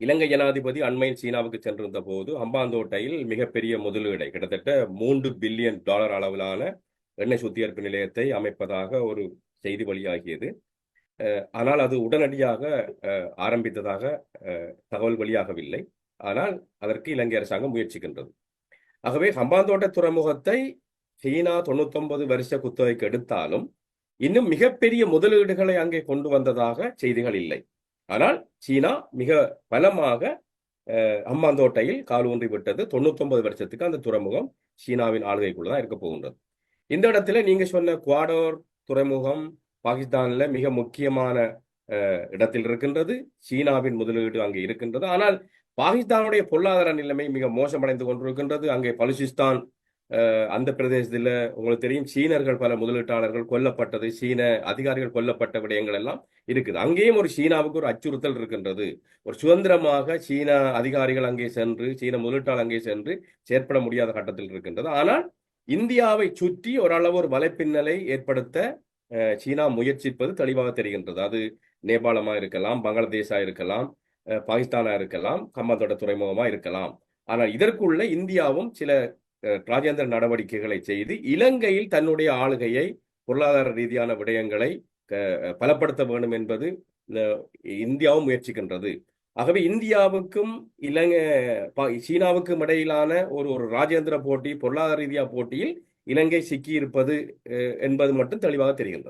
இலங்கை ஜனாதிபதி அண்மையில் சீனாவுக்கு சென்றிருந்த போது ஹம்பாந்தோட்டையில் மிகப்பெரிய முதலீடை கிட்டத்தட்ட மூன்று பில்லியன் டாலர் அளவிலான எண்ணெய் சுத்திகரிப்பு நிலையத்தை அமைப்பதாக ஒரு செய்தி வெளியாகியது. அஹ், ஆனால் அது உடனடியாக அஹ், ஆரம்பித்ததாக அஹ், தகவல் வெளியாகவில்லை. ஆனால் அதற்கு இலங்கை அரசாங்கம் முயற்சிக்கின்றது. ஆகவே ஹம்பாந்தோட்ட துறைமுகத்தை சீனா தொண்ணூத்தொன்பது வருஷ குத்தகைக்கு எடுத்தாலும் இன்னும் மிகப்பெரிய முதலீடுகளை அங்கே கொண்டு வந்ததாக செய்திகள் இல்லை. ஆனால் சீனா மிக பலமாக அம்மாந்தோட்டையில் கால் ஊன்றி விட்டது. தொண்ணூத்தொன்பது வருஷத்துக்கு அந்த துறைமுகம் சீனாவின் ஆளுகைக்குள்ள தான் இருக்க போகின்றது. இந்த இடத்துல நீங்க சொன்ன குவாடோர் துறைமுகம் பாகிஸ்தான்ல மிக முக்கியமான அஹ், இடத்தில் இருக்கின்றது. சீனாவின் முதலீடு அங்கே இருக்கின்றது. ஆனால் பாகிஸ்தானுடைய பொருளாதார நிலைமை மிக மோசமடைந்து கொண்டிருக்கின்றது. அங்கே பலுசிஸ்தான் அந்த பிரதேசத்தில் உங்களுக்கு தெரியும் சீனர்கள் பல முதலீட்டாளர்கள் கொல்லப்பட்டது சீன அதிகாரிகள் கொல்லப்பட்ட விடயங்கள் எல்லாம் இருக்குது. அங்கேயும் ஒரு சீனாவுக்கு ஒரு அச்சுறுத்தல் இருக்கின்றது. ஒரு சுதந்திரமாக சீன அதிகாரிகள் அங்கே சென்று சீன முதலீட்டாளர் அங்கே சென்று செயற்பட முடியாத கட்டத்தில் இருக்கின்றது. ஆனால் இந்தியாவை சுற்றி ஓரளவு ஒரு வலைப்பின்னலை ஏற்படுத்த சீனா முயற்சிப்பது தெளிவாக தெரிகின்றது. அது நேபாளமா இருக்கலாம் பங்களாதேஷா இருக்கலாம் அஹ், பாகிஸ்தானா இருக்கலாம் கம்மாத்தோட்ட துறைமுகமா இருக்கலாம். ஆனால் இதற்குள்ள இந்தியாவும் சில ராஜேந்திர நடவடிக்கைகளை செய்து இலங்கையில் தன்னுடைய ஆளுகையை பொருளாதார ரீதியான விடயங்களை பலப்படுத்த வேண்டும் என்பது இந்தியாவும் முயற்சிக்கின்றது. ஆகவே இந்தியாவுக்கும் இலங்கை பா- சீனாவுக்கும் இடையிலான ஒரு ஒரு ராஜேந்திர போட்டி பொருளாதார ரீதியா போட்டியில் இலங்கை சிக்கியிருப்பது அஹ், என்பது மட்டும் தெளிவாக தெரிகின்றது.